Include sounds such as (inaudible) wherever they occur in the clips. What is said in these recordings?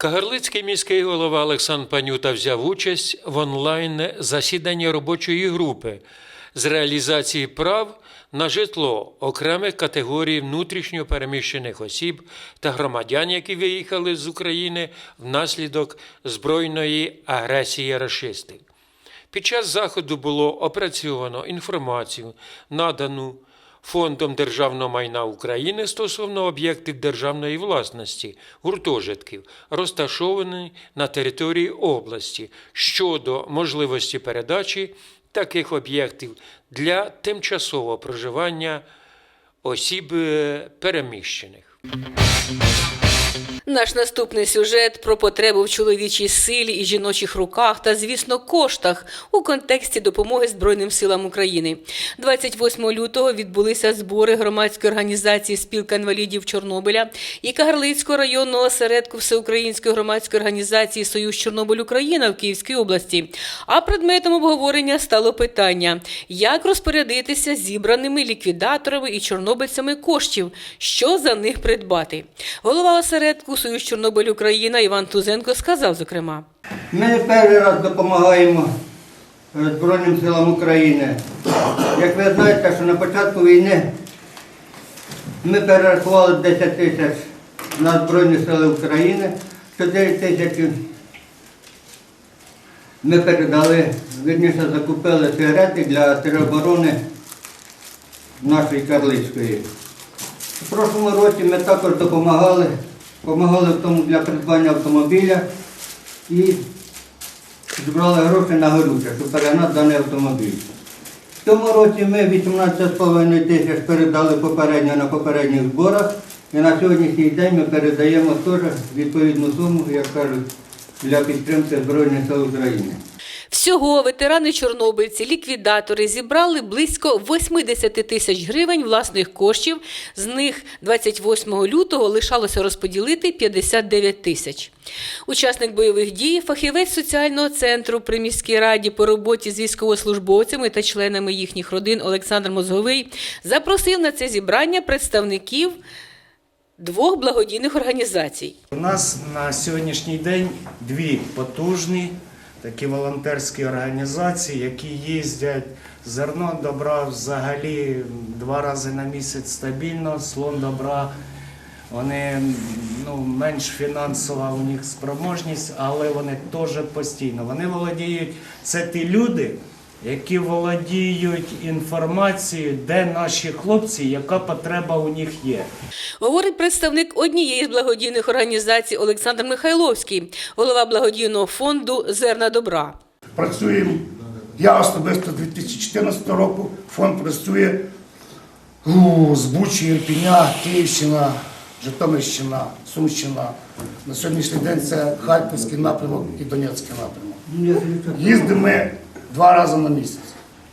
Кагарлицький міський голова Олександр Панюта взяв участь в онлайн засіданні робочої групи з реалізації прав на житло окремих категорій внутрішньо переміщених осіб та громадян, які виїхали з України внаслідок збройної агресії рашистів. Під час заходу було опрацьовано інформацію, надану Фондом державного майна України стосовно об'єктів державної власності, гуртожитків, розташованих на території області щодо можливості передачі таких об'єктів для тимчасового проживання осіб е, переміщених. Наш наступний сюжет про потребу в чоловічій силі і жіночих руках та, звісно, коштах у контексті допомоги Збройним силам України. 28 лютого відбулися збори громадської організації Спілка інвалідів Чорнобиля і Кагарлицького районного осередку Всеукраїнської громадської організації Союз Чорнобиль Україна в Київській області. А предметом обговорення стало питання, як розпорядитися зібраними ліквідаторами і чорнобильцями коштів, що за них придбати. Голова осередку Союз Чорнобиль Україна Іван Тузенко сказав, зокрема. Ми перший раз допомагаємо е, Збройним силам України. Як ви знаєте, що на початку війни ми перерахували 10 тисяч на Збройні Сили України, 4 тисячі ми передали, вірніше закупили сигарети для тероборони нашої Карлицької. У прошлому році ми також допомагали, допомагали в тому для придбання автомобіля і зібрали гроші на горюче, щоб перегнати даний автомобіль. В цьому році ми 18,5 тисяч передали попередньо на попередніх зборах, і на сьогоднішній день ми передаємо теж відповідну суму, як кажуть, для підтримки Збройних сил України. Всього ветерани чорнобильці, ліквідатори зібрали близько 80 тисяч гривень власних коштів. З них 28 лютого лишалося розподілити 59 тисяч. Учасник бойових дій, фахівець соціального центру при міській раді по роботі з військовослужбовцями та членами їхніх родин Олександр Мозговий запросив на це зібрання представників двох благодійних організацій. У нас на сьогоднішній день дві потужні такі волонтерські організації, які їздять зерно добра взагалі два рази на місяць стабільно, слон добра. Вони ну, менш фінансова у них спроможність, але вони теж постійно. Вони володіють. Це ті люди, які володіють інформацією, де наші хлопці, яка потреба у них є. Говорить представник однієї з благодійних організацій Олександр Михайловський, голова благодійного фонду Зерна добра. Працюємо. Я особисто з 2014 року фонд працює у, з Бучі, Ірпіня, Київщина, Житомирщина, Сумщина. На сьогоднішній день це Харківський напрямок і Донецький напрямок. Їздимо ми два рази на місяць.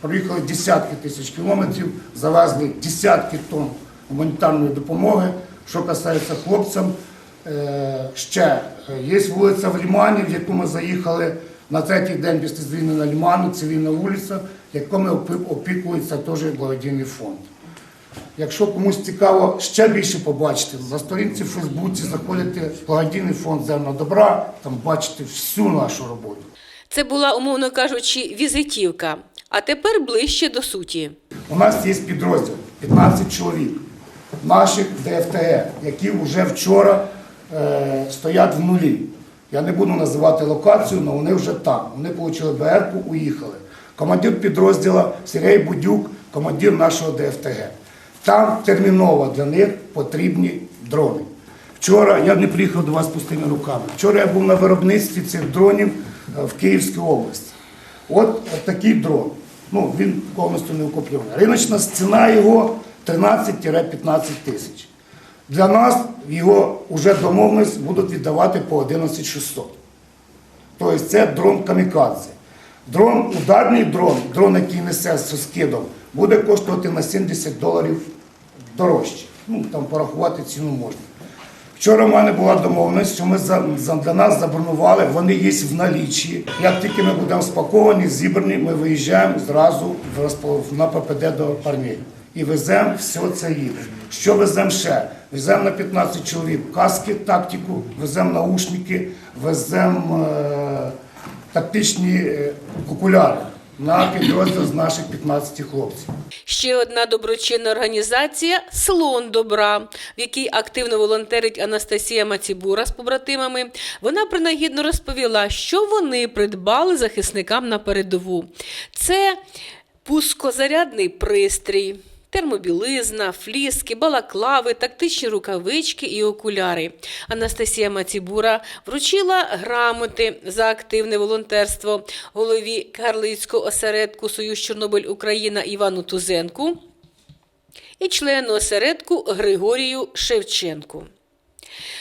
Проїхали десятки тисяч кілометрів, завезли десятки тонн гуманітарної допомоги. Що касається хлопцям, е, ще е, є вулиця в Лімані, в яку ми заїхали на третій день після звільнення Ліману, цивільна вулиця, опі- опікується теж благодійний фонд. Якщо комусь цікаво ще більше побачити, на сторінці в Фейсбуці заходите в благодійний фонд «Зерна добра, там бачите всю нашу роботу. Це була, умовно кажучи, візитівка. А тепер ближче до суті. У нас є підрозділ 15 чоловік наших ДФТГ, які вже вчора е, стоять в нулі. Я не буду називати локацію, але вони вже там. Вони отримали БРку, уїхали. Командир підрозділу Сергій Будюк, командир нашого ДФТГ. Там терміново для них потрібні дрони. Вчора я не приїхав до вас пустими руками. Вчора я був на виробництві цих дронів в Київській області. От, такий дрон. Ну, він повністю не укуплюваний. Риночна ціна його 13-15 тисяч. Для нас його вже домовленість будуть віддавати по 11 600. Тобто це дрон камікадзе. Дрон, ударний дрон, дрон, який несе з скидом, буде коштувати на 70 доларів дорожче. Ну, там порахувати ціну можна. Вчора в мене була домовленість, що ми за, для нас забронували, вони є в налічі. Як тільки ми будемо спаковані, зібрані, ми виїжджаємо зразу в розпо- на ППД до Пармєрі. і веземо все це їм. Що веземо ще? Веземо на 15 чоловік каски, тактику, веземо наушники, веземо е, тактичні е, окуляри на підрозділ з наших 15 хлопців. Ще одна доброчинна організація Слон добра, в якій активно волонтерить Анастасія Мацібура з побратимами. Вона принагідно розповіла, що вони придбали захисникам на передову. Це пускозарядний пристрій. Термобілизна, фліски, балаклави, тактичні рукавички і окуляри. Анастасія Мацібура вручила грамоти за активне волонтерство голові Карлицького осередку Союз Чорнобиль Україна Івану Тузенку і члену осередку Григорію Шевченку.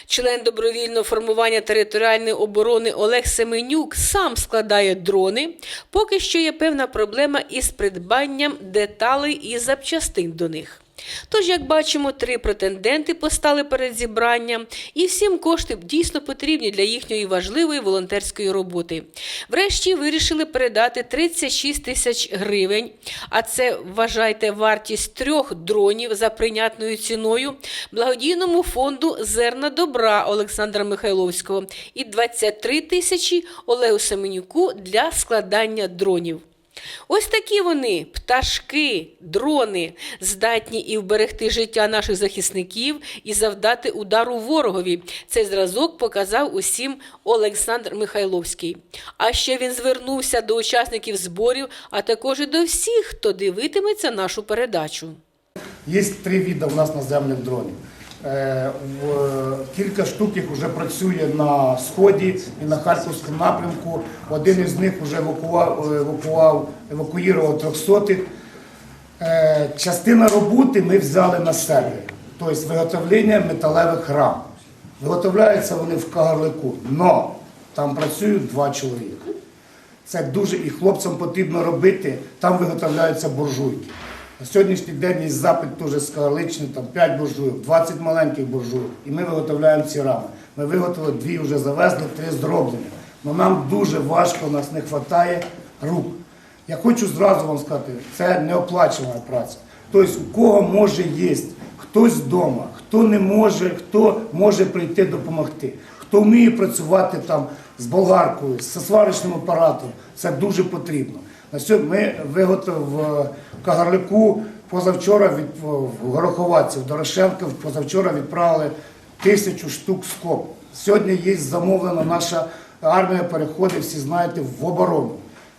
Член добровільного формування територіальної оборони Олег Семенюк сам складає дрони. Поки що є певна проблема із придбанням деталей і запчастин до них. Тож, як бачимо, три претенденти постали перед зібранням, і всім кошти дійсно потрібні для їхньої важливої волонтерської роботи. Врешті вирішили передати 36 тисяч гривень, а це вважайте вартість трьох дронів за прийнятною ціною благодійному фонду Зерна добра Олександра Михайловського і 23 тисячі Олегу Семенюку для складання дронів. Ось такі вони, пташки, дрони, здатні і вберегти життя наших захисників і завдати удару ворогові. Цей зразок показав усім Олександр Михайловський. А ще він звернувся до учасників зборів, а також і до всіх, хто дивитиметься нашу передачу. Є три види у нас наземних дронів. Е, Кілька штук їх вже працює на сході і на харківському напрямку. Один із них вже евакував, евакував евакуював трьохсотих. Е, Частина роботи ми взяли на себе, тобто виготовлення металевих рам. Виготовляються вони в Кагарлику, але там працюють два чоловіка. Це дуже і хлопцям потрібно робити, там виготовляються буржуйки. На сьогоднішній день є запит теж з Карлични, там 5 буржуйок, 20 маленьких буржуйок. І ми виготовляємо ці рами. Ми виготовили дві вже завезли, три зроблені. Але нам дуже важко, у нас не вистачає рук. Я хочу зразу вам сказати, це неоплачувана праця. Тобто, у кого може є хтось вдома, хто не може, хто може прийти допомогти, хто вміє працювати там з болгаркою, з сварочним апаратом, це дуже потрібно. Ми виготовили в Кагарлику позавчора від в Гороховатці, в Дорошенка позавчора відправили тисячу штук скоб. Сьогодні є замовлена наша армія переходить, всі знаєте, в оборону.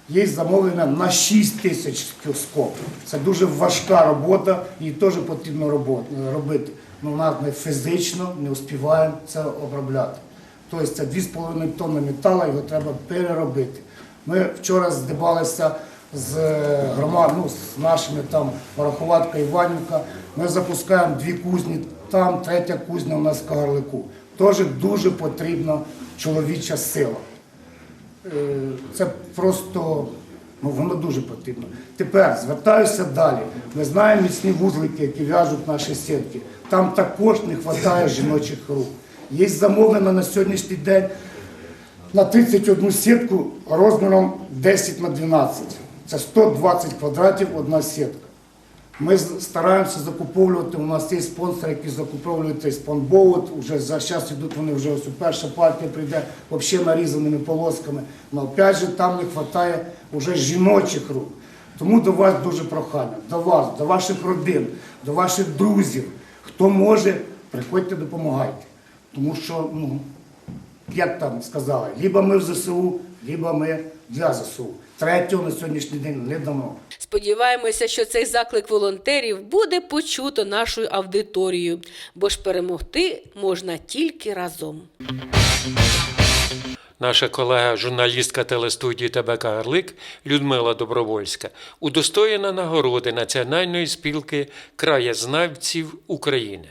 Є замовлення на 6 тисяч скоб. Це дуже важка робота, її теж потрібно робити. Ну, ми фізично не успіваємо це обробляти. Тобто це 2,5 тонни металу, його треба переробити. Ми вчора здибалися з громад, ну, з нашими там Пороховатка Іванівка. Ми запускаємо дві кузні там, третя кузня у нас в Кагарлику. Теж дуже потрібна чоловіча сила. Е, Це просто ну, воно дуже потрібно. Тепер звертаюся далі. Ми знаємо міцні вузлики, які в'яжуть наші сітки. Там також не вистачає жіночих рук. Є замовлено на сьогоднішній день на 31 сітку розміром 10 на 12. Це 120 квадратів одна сітка. Ми стараємося закуповувати. У нас є спонсори, які закуповують цей спанбоут. Уже за час йдуть вони вже ось перша партія прийде взагалі нарізаними полосками. Але опять же там не вистачає вже жіночих рук. Тому до вас дуже прохання, до вас, до ваших родин, до ваших друзів. Хто може, приходьте, допомагайте. Тому що, ну, як там сказали, либо ми в ЗСУ, либо ми для ЗСУ. Третього на сьогоднішній день не дано. Сподіваємося, що цей заклик волонтерів буде почуто нашою аудиторією, бо ж перемогти можна тільки разом. Наша колега, журналістка телестудії ТБК Гарлик Людмила Добровольська удостоєна нагороди Національної спілки краєзнавців України.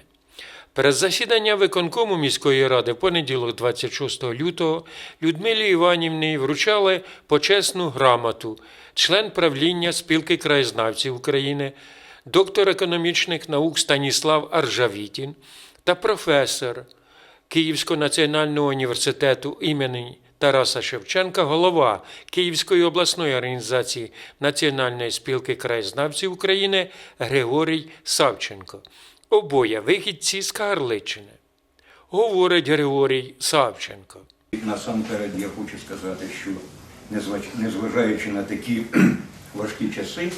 Перед засіданням виконкому міської ради в понеділок, 26 лютого, Людмилі Іванівні вручали почесну грамоту, член правління спілки краєзнавців України, доктор економічних наук Станіслав Аржавітін та професор Київського національного університету імені Тараса Шевченка, голова Київської обласної організації Національної спілки краєзнавців України Григорій Савченко. Обоє вихідці з Кагарличини. Говорить Григорій Савченко. Насамперед я хочу сказати, що незважаючи на такі (clears throat) важкі часи,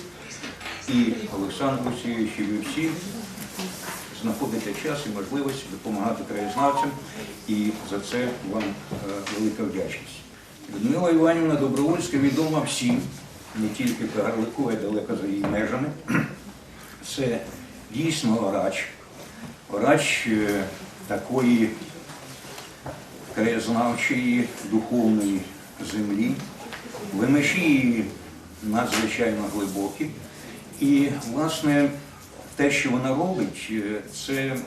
і Олександр Олексійович, і ви всі знаходите час і можливість допомагати краєзнавцям, і за це вам е, велика вдячність. Людмила Іванівна Добровольська відома всім, не тільки Кагарлику, далеко за її межами. (clears throat) Це дійсно орач, орач е, такої краєзнавчої духовної землі, вимиші її надзвичайно глибокі. І, власне, те, що вона робить, е, це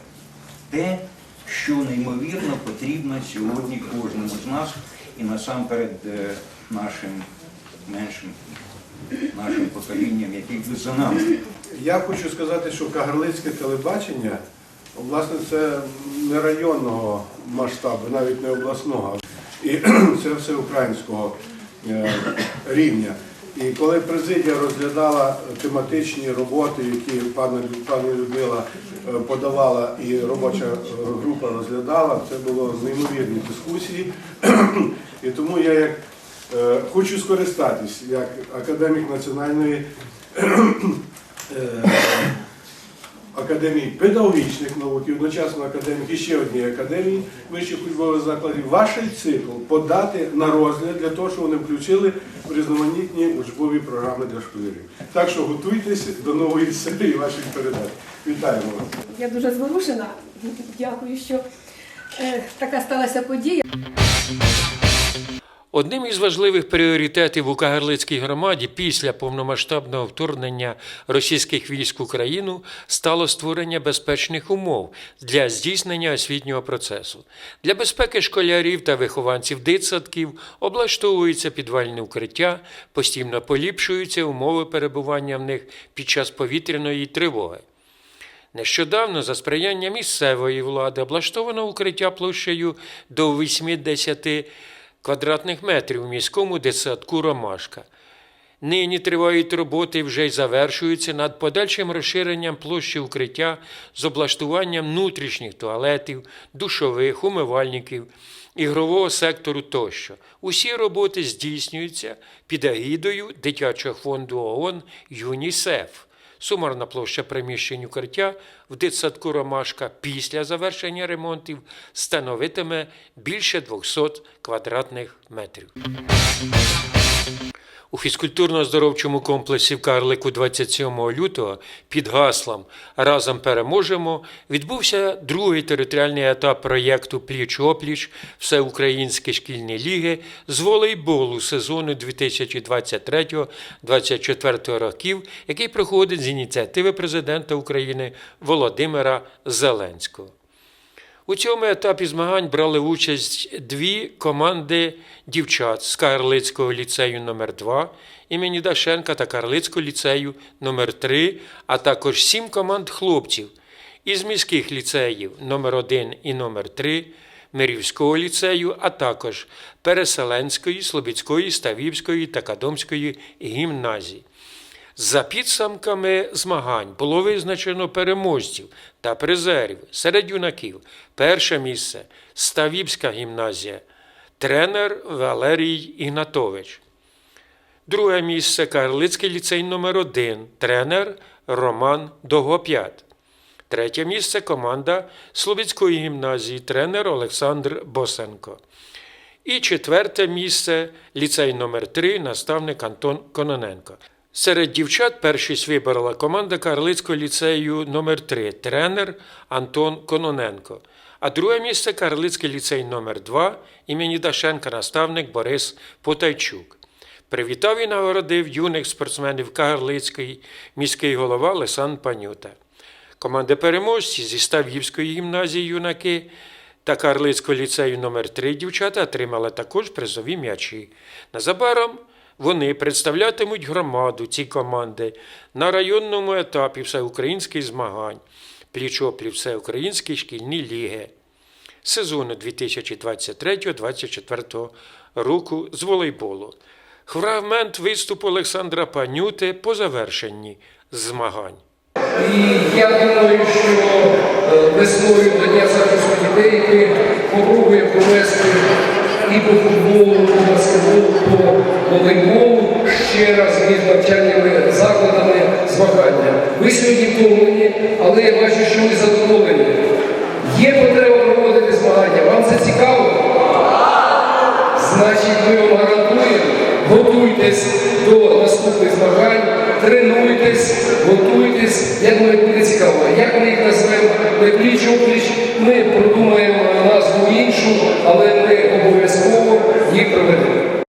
те, що неймовірно потрібно сьогодні кожному з нас і насамперед е, нашим меншим, нашим поколінням, які за нами. Я хочу сказати, що Кагарлицьке телебачення, власне, це не районного масштабу, навіть не обласного, і (clears throat) це всеукраїнського е, рівня. І коли президія розглядала тематичні роботи, які пані, Людмила е, подавала і робоча група розглядала, це було неймовірні дискусії. (clears throat) І тому я як е, хочу скористатись як академік національної е, Академії педагогічних наук і одночасно академік і ще однієї академії вищих учбових закладів, ваш цикл подати на розгляд для того, щоб вони включили в різноманітні учбові програми для школярів. Так що готуйтесь до нової серії ваших передач. Вітаємо вас! Я дуже зворушена. Дякую, що е, така сталася подія. Одним із важливих пріоритетів у Кагарлицькій громаді після повномасштабного вторгнення російських військ в Україну стало створення безпечних умов для здійснення освітнього процесу. Для безпеки школярів та вихованців дитсадків облаштовуються підвальні укриття, постійно поліпшуються умови перебування в них під час повітряної тривоги. Нещодавно за сприяння місцевої влади облаштовано укриття площею до 80 квадратних метрів у міському дитсадку Ромашка. Нині тривають роботи і вже й завершуються над подальшим розширенням площі укриття з облаштуванням внутрішніх туалетів, душових, умивальників, ігрового сектору тощо. Усі роботи здійснюються під агідою дитячого фонду ООН ЮНІСЕФ. Сумарна площа приміщень укриття в дитсадку Ромашка після завершення ремонтів становитиме більше 200 квадратних метрів. У фізкультурно-здоровчому комплексі в Карлику 27 лютого під гаслом Разом переможемо відбувся другий територіальний етап проєкту Пліч-опліч Всеукраїнські шкільні ліги з волейболу сезону 2023-2024 років, який проходить з ініціативи президента України Володимира Зеленського. У цьому етапі змагань брали участь дві команди дівчат з Карлицького ліцею номер 2 імені Дашенка та Карлицького ліцею номер 3 а також сім команд хлопців із міських ліцеїв номер 1 і номер 3 Мирівського ліцею, а також Переселенської, Слобідської, Ставівської та Кадомської гімназій. За підсумками змагань було визначено переможців та призерів серед юнаків. Перше місце Ставібська гімназія, тренер Валерій Ігнатович. Друге місце Карлицький ліцей номер 1 тренер Роман Довгоп'ят. Третє місце команда Слобідської гімназії, тренер Олександр Босенко. І четверте місце ліцей номер 3 наставник Антон Кононенко. Серед дівчат першість вибрала команда Карлицького ліцею номер 3 тренер Антон Кононенко. А друге місце Карлицький ліцей номер 2 імені Дашенка наставник Борис Потайчук. Привітав і нагородив юних спортсменів Кагарлицької міський голова Лесан Панюта. Команди переможці зі Ставівської гімназії юнаки та Карлицького ліцею номер 3 дівчата отримали також призові м'ячі. Незабаром вони представлятимуть громаду ці команди на районному етапі всеукраїнських змагань, пліч-опліч всеукраїнські шкільні ліги. сезону 2023-2024 року з волейболу. Фрагмент виступу Олександра Панюти по завершенні змагань. І я думаю, що е, весною до Дня захисту дітей ми попробуємо провести і по футболу, по баскетболу, по волейболу ще раз між навчальними закладами змагання. Ви сьогодні втомлені, але я бачу, що ви задоволені. Є потреба проводити змагання. Вам це цікаво? Значить, ми вам гарантуємо, готуйтесь до наступних тренуйтесь, готуйтесь. як думаю, буде цікаво. Як ми їх назвемо? Пліч ми продумаємо назву іншу, але ми обов'язково їх проведемо.